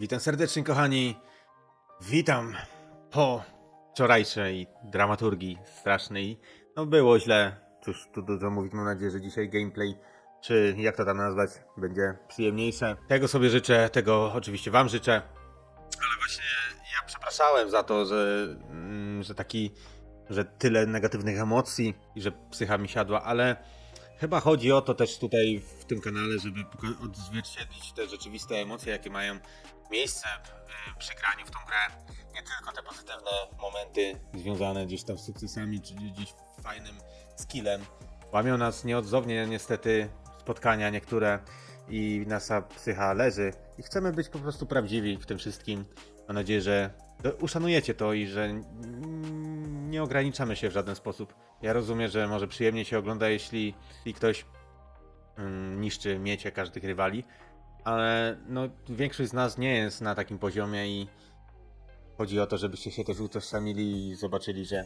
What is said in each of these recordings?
Witam serdecznie, kochani. Witam po wczorajszej dramaturgii strasznej. No było źle. Cóż tu dużo mówić. Mam nadzieję, że dzisiaj gameplay, czy jak to tam nazwać, będzie przyjemniejsze. Tego sobie życzę, tego oczywiście wam życzę. Ale właśnie ja przepraszałem za to, że, mm, że taki, że tyle negatywnych emocji i że psycha mi siadła, ale Chyba chodzi o to też tutaj w tym kanale, żeby odzwierciedlić te rzeczywiste emocje, jakie mają miejsce y, przy graniu w tą grę. Nie tylko te pozytywne momenty związane gdzieś tam z sukcesami, czy gdzieś fajnym skillem. Łamią nas nieodzownie niestety spotkania niektóre i nasza psycha leży. I chcemy być po prostu prawdziwi w tym wszystkim. Mam nadzieję, że uszanujecie to i że nie ograniczamy się w żaden sposób. Ja rozumiem, że może przyjemnie się ogląda, jeśli, ktoś mm, niszczy miecie każdych rywali, ale no, większość z nas nie jest na takim poziomie i chodzi o to, żebyście się też utożsamili i zobaczyli, że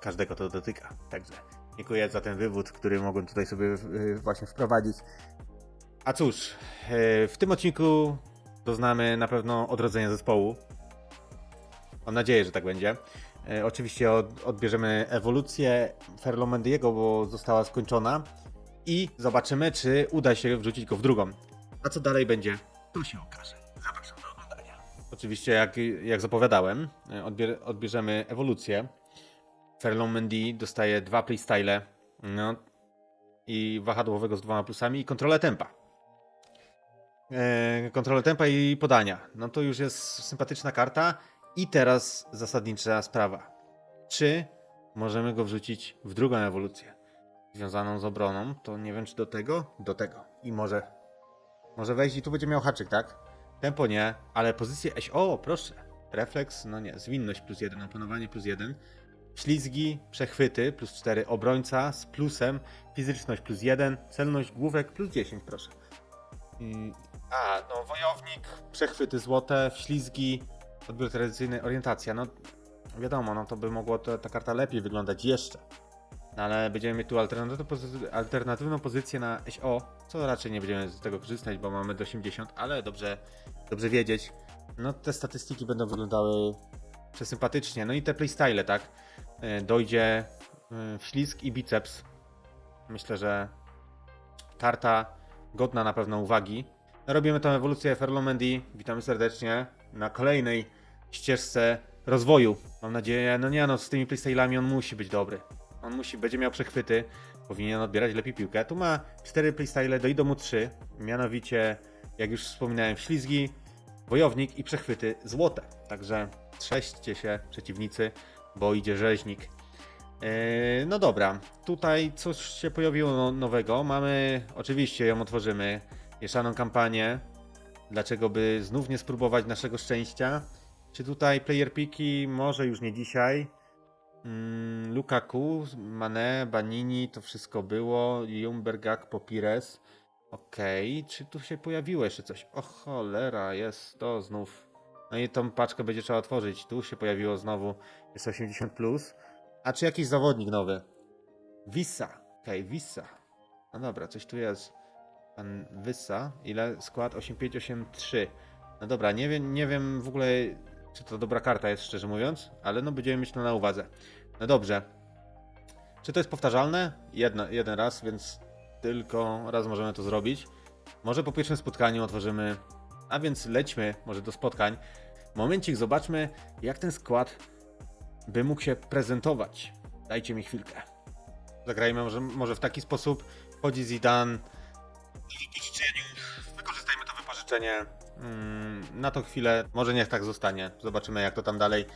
każdego to dotyka. Także dziękuję za ten wywód, który mogłem tutaj sobie właśnie wprowadzić. A cóż, y, w tym odcinku doznamy na pewno odrodzenia zespołu. Mam nadzieję, że tak będzie. E, oczywiście od, odbierzemy ewolucję Ferlomendiego, bo została skończona i zobaczymy, czy uda się wrzucić go w drugą. A co dalej będzie, to się okaże. Zapraszam do oglądania. Oczywiście, jak, jak zapowiadałem, e, odbier, odbierzemy ewolucję. Ferlomendi dostaje dwa playstyle no, i wahadłowego z dwoma plusami i kontrolę tempa. E, kontrolę tempa i podania. No to już jest sympatyczna karta. I teraz zasadnicza sprawa. Czy możemy go wrzucić w drugą ewolucję związaną z obroną? To nie wiem, czy do tego? Do tego. I może. Może wejść i tu będzie miał haczyk, tak? Tempo nie, ale pozycję. O, proszę. Refleks, no nie. Zwinność plus jeden, opanowanie plus jeden. Ślizgi, przechwyty plus 4, obrońca z plusem, fizyczność plus 1, celność główek plus 10, proszę. A, no wojownik, przechwyty złote, ślizgi, odbiór tradycyjny, orientacja. No wiadomo, no to by mogło to, ta karta lepiej wyglądać jeszcze. No ale będziemy mieć tu alternatywną, pozy- alternatywną pozycję na SO, co raczej nie będziemy z tego korzystać, bo mamy do 80, ale dobrze, dobrze wiedzieć. No te statystyki będą wyglądały przesympatycznie. No i te playstyle, tak? E, Dojdzie e, ślizg i biceps. Myślę, że karta godna na pewno uwagi. Robimy tą ewolucję Ferlomendi. Witamy serdecznie na kolejnej ścieżce rozwoju. Mam nadzieję, no nie no, z tymi playstylami on musi być dobry. On musi, będzie miał przechwyty, powinien odbierać lepiej piłkę. Tu ma cztery playstyle, dojdą mu trzy. Mianowicie, jak już wspominałem, ślizgi, wojownik i przechwyty złote. Także trzeźcie się przeciwnicy, bo idzie rzeźnik. Yy, no dobra, tutaj coś się pojawiło no- nowego. Mamy, oczywiście ją otworzymy, mieszaną kampanię. Dlaczego by znów nie spróbować naszego szczęścia? Czy tutaj player piki? Może już nie dzisiaj. Mm, Lukaku, Mane, Banini, to wszystko było. Jumbergak, Popires. Okej, czy tu się pojawiło jeszcze coś? O cholera, jest to znów. No i tą paczkę będzie trzeba otworzyć. Tu się pojawiło znowu, jest 80+. Plus. A czy jakiś zawodnik nowy? Wissa. Okej, Wissa. No dobra, coś tu jest. Pan Wyssa. Ile? Skład 8583. No dobra, nie wiem, nie wiem w ogóle, czy to dobra karta jest, szczerze mówiąc, ale no będziemy mieć to na uwadze. No dobrze. Czy to jest powtarzalne? Jedna, jeden raz, więc tylko raz możemy to zrobić. Może po pierwszym spotkaniu otworzymy. A więc lećmy może do spotkań. Momencik, zobaczmy, jak ten skład by mógł się prezentować. Dajcie mi chwilkę. Zagrajmy może, może w taki sposób. Chodzi Zidane w. Wykorzystajmy to wypożyczenie mm, na tą chwilę. Może niech tak zostanie. Zobaczymy jak to tam dalej.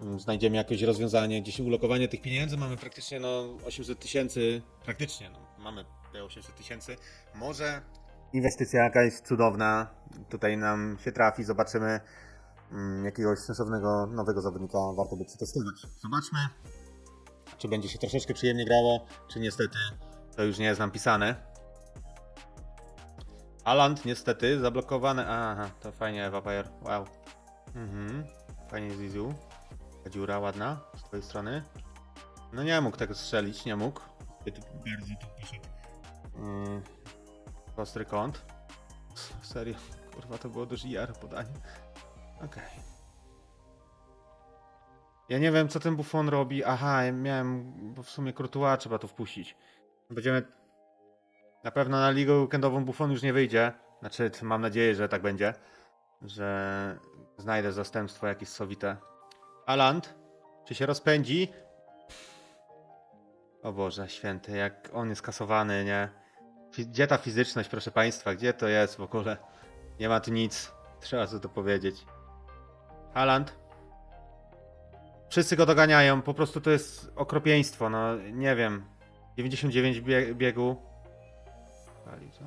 mm, Znajdziemy jakieś rozwiązanie, gdzieś ulokowanie tych pieniędzy. Mamy praktycznie no 800 tysięcy. Praktycznie no, mamy te 800 tysięcy. Może inwestycja jakaś cudowna tutaj nam się trafi. Zobaczymy mm, jakiegoś sensownego nowego zawodnika warto by przetestować. Zobaczmy, czy będzie się troszeczkę przyjemnie grało, czy niestety to już nie jest nam pisane. Aland niestety zablokowany. Aha, to fajnie Evapair. Wow. Mhm. Fajnie Zizu. Ta dziura ładna z twojej strony. No nie mógł tego strzelić, nie mógł. Bardzo tu poszedł. Mm. Ostry kąt. Serio. Kurwa, to było do JR podanie. Okej. Ja nie wiem, co ten Buffon robi. Aha, ja miałem, bo w sumie Courtois trzeba tu wpuścić. Będziemy... Na pewno na ligę weekendową Buffon już nie wyjdzie. Znaczy, mam nadzieję, że tak będzie. Że znajdę zastępstwo jakieś sowite. Aland? Czy się rozpędzi? O Boże, święty, jak on jest kasowany, nie? Gdzie ta fizyczność, proszę państwa? Gdzie to jest w ogóle? Nie ma tu nic. Trzeba sobie to powiedzieć. Haaland? Wszyscy go doganiają, po prostu to jest okropieństwo, no nie wiem. 99 bie biegu. Pali, co?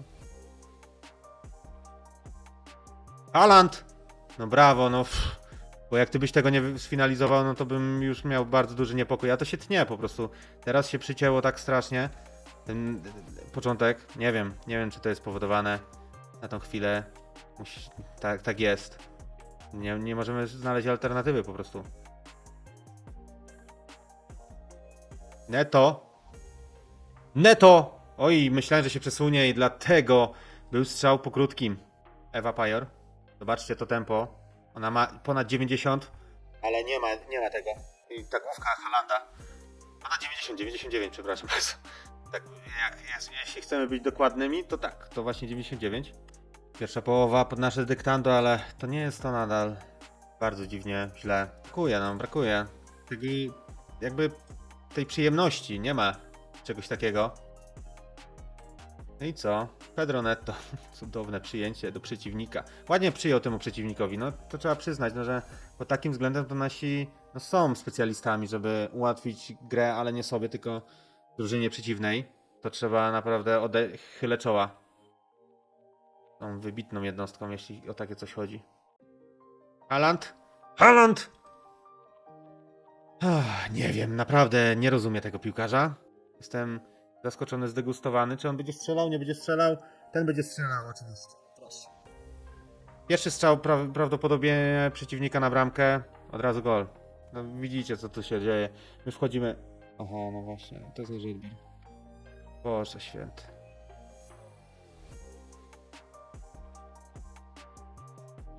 Haaland! No brawo, no. Pff. Bo jak ty byś tego nie sfinalizował, no to bym już miał bardzo duży niepokój. A to się tnie po prostu. Teraz się przycięło tak strasznie. Ten początek, nie wiem, nie wiem czy to jest spowodowane na tą chwilę. Musi, tak, tak jest. Nie, nie możemy znaleźć alternatywy po prostu. Neto. Neto! Oj, myślałem, że się przesunie i dlatego był strzał po krótkim. Ewa Pajor. Zobaczcie to tempo. Ona ma ponad 90. Ale nie ma, nie ma tego. I ta główka Halanda. Ponad 90, 99, przepraszam bardzo. Tak, jak jest, jeśli chcemy być dokładnymi, to tak, to właśnie 99. Pierwsza połowa pod nasze dyktando, ale to nie jest to nadal. Bardzo dziwnie, źle. Brakuje nam, brakuje. Tego, jakby tej przyjemności, nie ma czegoś takiego. No i co? Pedro Netto. Cudowne przyjęcie do przeciwnika. Ładnie przyjął temu przeciwnikowi. No to trzeba przyznać, no, że pod takim względem to nasi no, są specjalistami, żeby ułatwić grę, ale nie sobie, tylko drużynie przeciwnej. To trzeba naprawdę chylę czoła. Tą wybitną jednostką, jeśli o takie coś chodzi. Haaland? Haaland! Ach, nie wiem, naprawdę nie rozumiem tego piłkarza. Jestem zaskoczony, zdegustowany. Czy on będzie strzelał, nie będzie strzelał? Ten będzie strzelał, oczywiście. Proszę. Pierwszy strzał pra- prawdopodobnie przeciwnika na bramkę. Od razu gol. No, widzicie, co tu się dzieje. My wchodzimy. Aha, no właśnie, to jest nie odbił. Boże święty.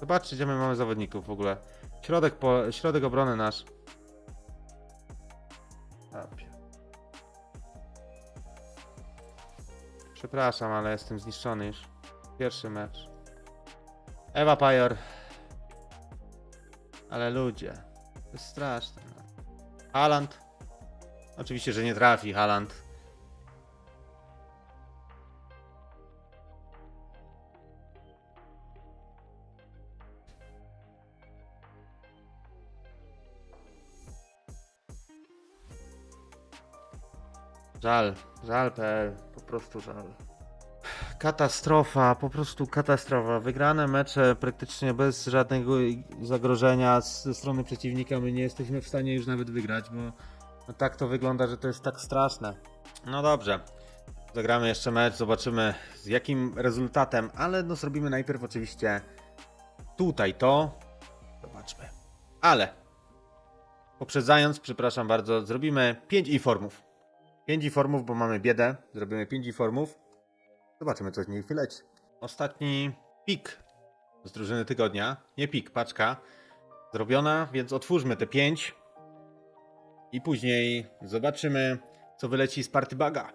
Zobaczcie, gdzie my mamy zawodników w ogóle. Środek, po, środek obrony nasz. Przepraszam, ale jestem zniszczony już. Pierwszy mecz. Ewa Pajor. Ale ludzie. To jest straszne. no. Haaland. Oczywiście, że nie trafi Haaland. Żal, żal.pl, po prostu żal. Katastrofa, po prostu katastrofa. Wygrane mecze praktycznie bez żadnego zagrożenia ze strony przeciwnika. My nie jesteśmy w stanie już nawet wygrać, bo no tak to wygląda, że to jest tak straszne. No dobrze. Zagramy jeszcze mecz, zobaczymy z jakim rezultatem, ale no zrobimy najpierw oczywiście tutaj to. Zobaczmy. Ale poprzedzając, przepraszam bardzo, zrobimy 5 informów. 5 informów, bo mamy biedę. Zrobimy 5 informów. Zobaczymy, co z nich wyleci. Ostatni pik z drużyny tygodnia. Nie pik, paczka. Zrobiona, więc otwórzmy te 5. I później zobaczymy, co wyleci z party baga.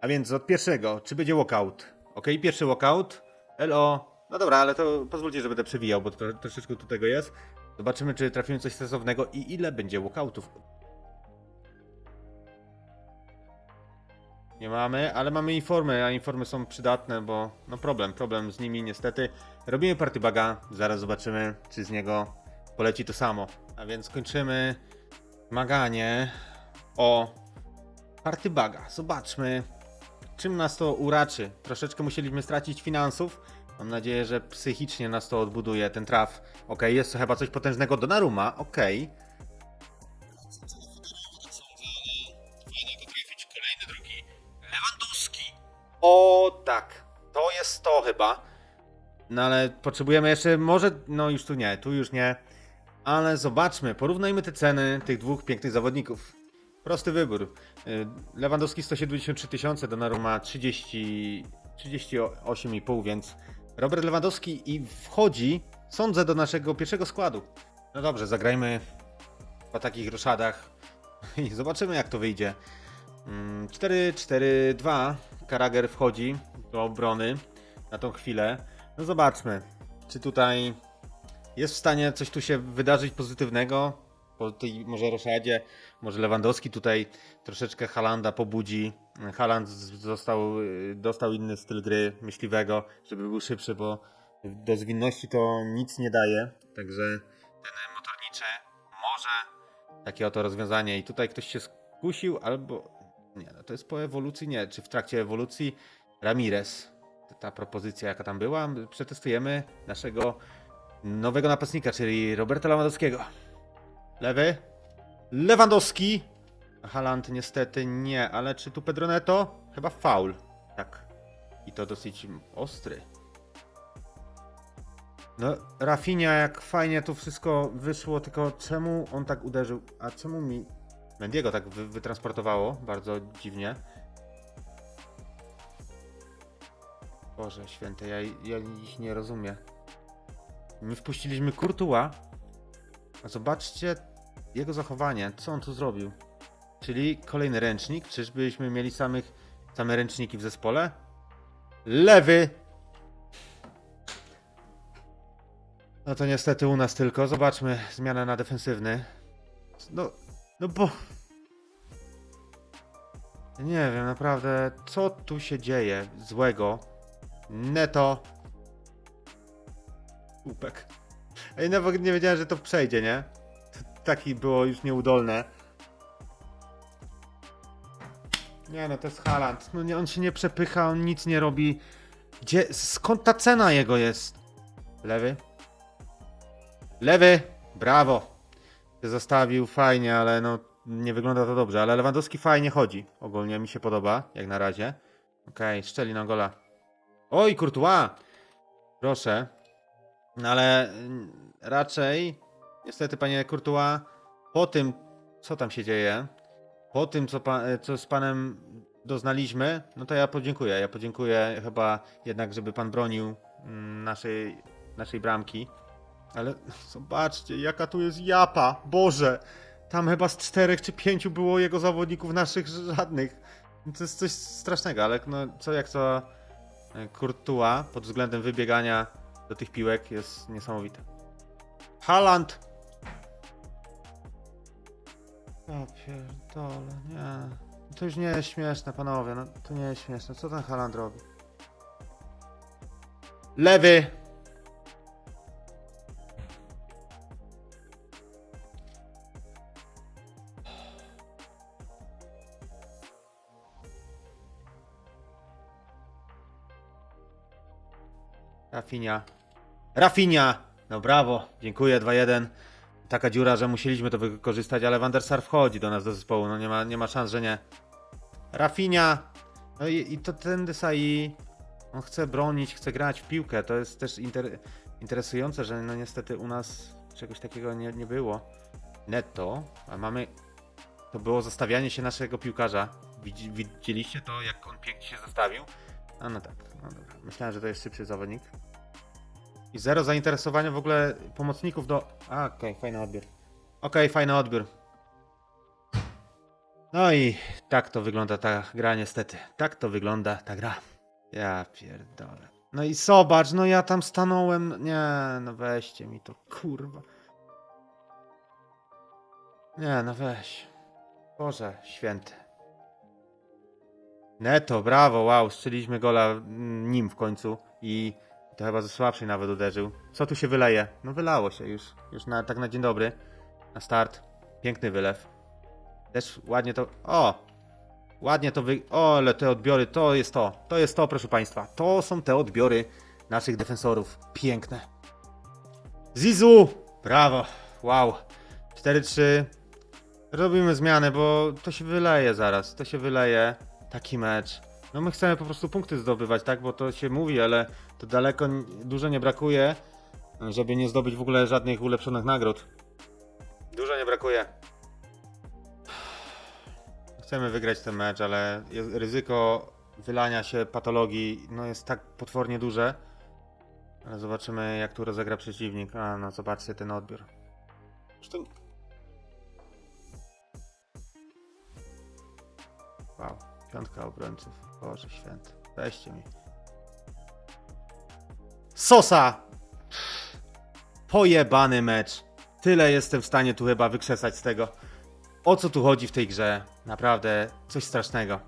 A więc od pierwszego, czy będzie walkout? Ok, pierwszy walkout. LO. No dobra, ale to pozwólcie, że będę przewijał, bo to, troszeczkę tu tego jest. Zobaczymy, czy trafimy coś sensownego i ile będzie walkoutów. Nie mamy, ale mamy informy, a informy są przydatne, bo no problem, problem z nimi niestety. Robimy party baga, zaraz zobaczymy, czy z niego poleci to samo. A więc kończymy maganie o party baga. Zobaczmy, czym nas to uraczy. Troszeczkę musieliśmy stracić finansów. Mam nadzieję, że psychicznie nas to odbuduje, ten traf. Ok, jest to chyba coś potężnego do Naruma, ok. Kolejny O tak, to jest to chyba. No ale potrzebujemy jeszcze, może, no już tu nie, tu już nie. Ale zobaczmy, porównajmy te ceny tych dwóch pięknych zawodników. Prosty wybór. Y, Lewandowski 173 tysiące, Donnarumma 30, 38,5, więc Robert Lewandowski i wchodzi, sądzę, do naszego pierwszego składu. No dobrze, zagrajmy po takich roszadach i zobaczymy, jak to wyjdzie. Mm, 4-4-2. Karager wchodzi do obrony na tą chwilę. No zobaczmy, czy tutaj jest w stanie coś tu się wydarzyć pozytywnego. Po tej może roszadzie, może Lewandowski tutaj troszeczkę Halanda pobudzi. Haland został, dostał inny styl gry myśliwego, żeby był szybszy, bo do zwinności to nic nie daje. Także ten motorniczy może takie oto rozwiązanie. I tutaj ktoś się skusił, albo. Nie, no to jest po ewolucji, nie. Czy w trakcie ewolucji Ramirez. Ta propozycja, jaka tam była, przetestujemy naszego nowego napastnika, czyli Roberta Lewandowskiego. Lewy. Lewandowski. Haland niestety nie, ale czy tu Pedroneto? Chyba faul. Tak. I to dosyć ostry. No, Rafinha, jak fajnie tu wszystko wyszło, tylko czemu on tak uderzył? A czemu mi Mendiego tak wy, wytransportowało? Bardzo dziwnie. Boże święty, ja, ja ich nie rozumiem. My wpuściliśmy Courtois, a zobaczcie jego zachowanie, co on tu zrobił. Czyli kolejny ręcznik, czyżbyśmy mieli samych, same ręczniki w zespole? Lewy! No to niestety u nas tylko. Zobaczmy, zmiana na defensywny. No, no bo... Nie wiem, naprawdę, co tu się dzieje złego. Neto. Upek. Ej, nawet nie wiedziałem, że to przejdzie, nie? Taki było już nieudolne. Nie no, to jest Haland. No nie, on się nie przepycha, on nic nie robi. Gdzie, skąd ta cena jego jest? Lewy? Lewy! Brawo! Się zostawił fajnie, ale no nie wygląda to dobrze. Ale Lewandowski fajnie chodzi. Ogólnie mi się podoba, jak na razie. Okej, szczeli na gola. Oj, Courtois! Proszę. No ale mm, raczej, niestety, panie Courtois, po tym, co tam się dzieje, po tym, co, pa, co z panem doznaliśmy, no to ja podziękuję. Ja podziękuję chyba jednak, żeby pan bronił mm, naszej, naszej bramki. Ale zobaczcie, jaka tu jest japa. Boże! Tam chyba z czterech czy pięciu było jego zawodników naszych żadnych. To jest coś strasznego, ale no co jak co e, Courtois pod względem wybiegania do tych piłek jest niesamowite. Haaland! Ja pierdolę, nie. To już nie jest śmieszne, panowie, no to nie jest śmieszne. Co ten Haaland robi? Lewy! Rafinia. Rafinia! No brawo, dziękuję, 2-1. Taka dziura, że musieliśmy to wykorzystać, ale Van der Sar wchodzi do nas do zespołu, no nie ma, nie ma szans, że nie. Rafinia! No i, i to ten Desai, on chce bronić, chce grać w piłkę, to jest też inter, interesujące, że no niestety u nas czegoś takiego nie, nie było. Netto, a mamy... To było zostawianie się naszego piłkarza. Widzi, widzieliście to, jak on pięknie się zostawił? A no tak, no dobra. Myślałem, że to jest szybszy zawodnik. I zero zainteresowania w ogóle pomocników do... A, okej, fajny odbiór. Okej, fajny odbiór. No i tak to wygląda ta gra niestety. Tak to wygląda ta gra. Ja pierdolę. No i zobacz, no ja tam stanąłem. Nie, no weźcie mi to, kurwa. Nie, no weź. Boże, święty. Neto, brawo, wow, strzeliśmy gola mm, nim w końcu i to chyba ze słabszej nawet uderzył. Co tu się wyleje? No wylało się już, już na, tak na dzień dobry, na start. Piękny wylew. Też ładnie to, o! Ładnie to wy... O, ale te odbiory, to jest to, to jest to, proszę Państwa. To są te odbiory naszych defensorów. Piękne. Zizu! Brawo, wow. 4-3. Robimy zmianę, bo to się wyleje zaraz, to się wyleje. Taki mecz. No my chcemy po prostu punkty zdobywać, tak? Bo to się mówi, ale to daleko dużo nie brakuje, żeby nie zdobyć w ogóle żadnych ulepszonych nagród. Dużo nie brakuje. Chcemy wygrać ten mecz, ale ryzyko wylania się patologii no jest tak potwornie duże, Ale zobaczymy, jak tu rozegra przeciwnik. A, no zobaczcie ten odbiór. Zresztą... Wow, piątka obrońców. Boże święty. Weźcie mi. Sosa! Pojebany mecz. Tyle jestem w stanie tu chyba wykrzesać z tego. O co tu chodzi w tej grze? Naprawdę coś strasznego.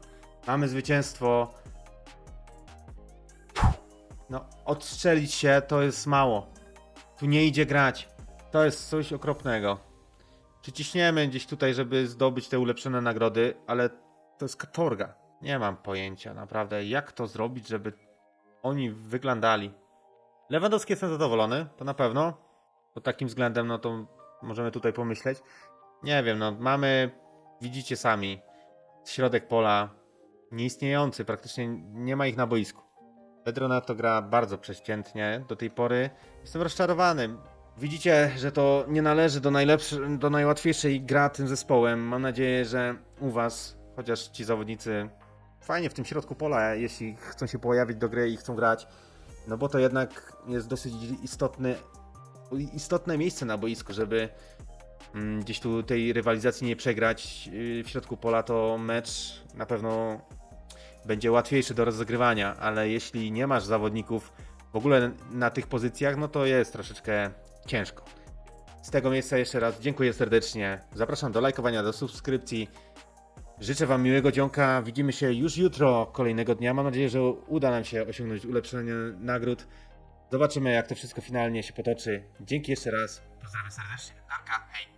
Mamy zwycięstwo. No, odstrzelić się to jest mało. Tu nie idzie grać. To jest coś okropnego. Przyciśniemy gdzieś tutaj, żeby zdobyć te ulepszone nagrody, ale to jest katorga. Nie mam pojęcia naprawdę, jak to zrobić, żeby oni wyglądali. Lewandowski jestem zadowolony, to na pewno. Pod takim względem, no to możemy tutaj pomyśleć. Nie wiem, no mamy, widzicie sami, środek pola nieistniejący, praktycznie nie ma ich na boisku. Pedro to gra bardzo prześciętnie do tej pory. Jestem rozczarowany. Widzicie, że to nie należy do, najlepszy, do najłatwiejszej gra tym zespołem. Mam nadzieję, że u was, chociaż ci zawodnicy fajnie w tym środku pola, jeśli chcą się pojawić do gry i chcą grać, no bo to jednak jest dosyć istotny, istotne miejsce na boisku, żeby mm, gdzieś tu tej rywalizacji nie przegrać yy, w środku pola, to mecz na pewno będzie łatwiejszy do rozgrywania, ale jeśli nie masz zawodników w ogóle na tych pozycjach, no to jest troszeczkę ciężko. Z tego miejsca jeszcze raz dziękuję serdecznie. Zapraszam do lajkowania, do subskrypcji. Życzę Wam miłego dzionka. Widzimy się już jutro, kolejnego dnia. Mam nadzieję, że uda nam się osiągnąć ulepszenie nagród. Zobaczymy, jak to wszystko finalnie się potoczy. Dzięki jeszcze raz. Pozdrawiam serdecznie. Narka, hej.